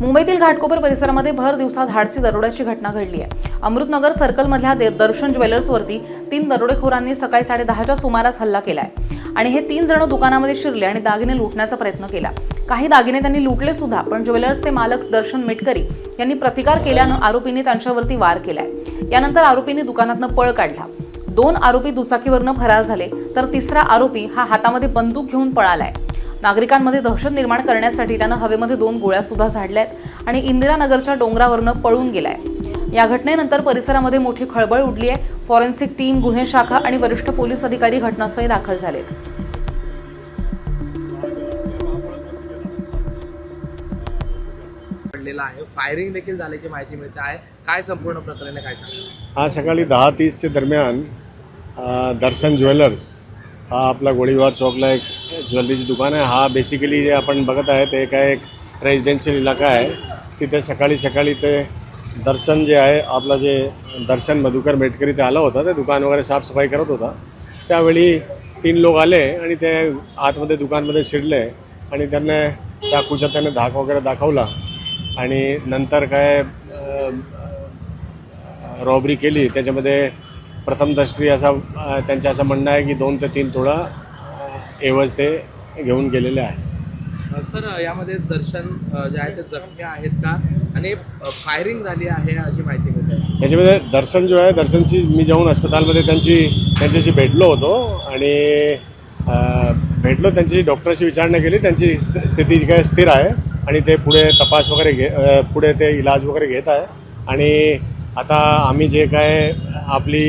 मुंबईतील घाटकोपर परिसरामध्ये भर दिवसा धाडसी दरोड्याची घटना घडली आहे. अमृतनगर सर्कलमधल्या दे- दर्शन ज्वेलर्सवरती तीन दरोडेखोरांनी सकाळी साडेदहाच्या सुमारास हल्ला केलाय. आणि हे तीन जण दुकानामध्ये शिरले आणि दागिने लुटण्याचा प्रयत्न केला. काही दागिने त्यांनी लुटले सुद्धा पण ज्वेलर्सचे मालक दर्शन मिटकरी यांनी प्रतिकार केल्यानं आरोपींनी त्यांच्यावरती वार केलाय. यानंतर आरोपींनी दुकानातनं पळ काढला. दोन आरोपी दुचाकीवरनं फरार झाले तर तिसरा आरोपी हा हातामध्ये बंदूक घेऊन पळालाय. नागरिकांमध्ये दहशत निर्माण करण्यासाठी त्यानं हवेमध्ये दोन गोळ्या सुद्धा झाडल्यात आणि इंदिरानगरच्या डोंगरावरनं पळून गेलाय. या घटनेनंतर परिसरामध्ये मोठी खळबळ उडली आहे. फॉरेन्सिक टीम गुन्हे शाखा आणि वरिष्ठ पोलीस अधिकारी घटनास्थळी दाखल झालेत. पडलेला आहे. फायरिंग देखील झाल्याची माहिती मिळते आहे. काय संपूर्ण प्रकरण काय सांगा आज सकाळी दहा तीसच्या दरम्यान दर्शन ज्वेलर्स हा आपला गोळीबार चौकला एक ज्वेलरीची दुकान आहे. हा बेसिकली जे आपण बघत आहे ते काय एक रेजिडेन्शियल इलाका आहे. तिथे सकाळी सकाळी ते दर्शन जे आहे आपलं जे दर्शन मधुकर मेटकरी ते आला होता. ते दुकान वगैरे साफसफाई करत होता. त्यावेळी तीन लोक आले आणि ते आतमध्ये दुकानमध्ये शिरले आणि त्यांना चाकूचा त्याने धाक वगैरे दाखवला. आणि नंतर काय रॉबरी केली. त्याच्यामध्ये प्रथम दृष्टी असा त्यांचं असं म्हणणं आहे की दोन ते तीन तोळा अ, एवज ते घेऊन गेलेले आहे सर यामध्ये दर्शन जे आहे ते जखमी आहेत का? आणि फायरिंग झाली आहे अशी माहिती मिळते. याच्यामध्ये दर्शन जो आहे दर्शनची मी जाऊन अस्पतालमध्ये त्यांची त्यांच्याशी भेटलो होतो आणि भेटलो त्यांची डॉक्टरशी विचारणा केली त्यांची स्थ- स्थिती जी काय स्थिर आहे आणि ते पुढे तपास वगैरे घे पुढे ते इलाज वगैरे घेत आहे. आणि आता आम्ही जे काय आपली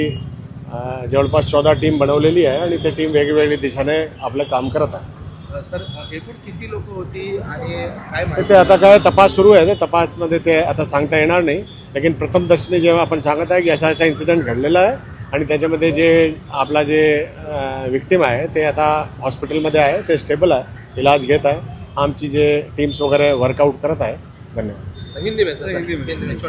जवळपास चौदा टीम बनवलेली आहे आणि ते टीम वेगवेगळ्या दिशेने आपलं काम करत आहे. सर एकूण किती लोक होती आणि काय ते आता काय तपास सुरू आहे. ते तपासमध्ये ते आता सांगता येणार नाही. लेकिन प्रथम दर्शनी जेव्हा आपण सांगत आहे की असा असा इन्सिडेंट घडलेला आहे आणि त्याच्यामध्ये जे आपला जे विक्टीम आहे ते आता हॉस्पिटलमध्ये आहे. ते स्टेबल आहे. इलाज घेत आहे. आमची जे टीम्स वगैरे वर्कआउट करत आहे. धन्यवाद. हिंदी में सर हिंदी में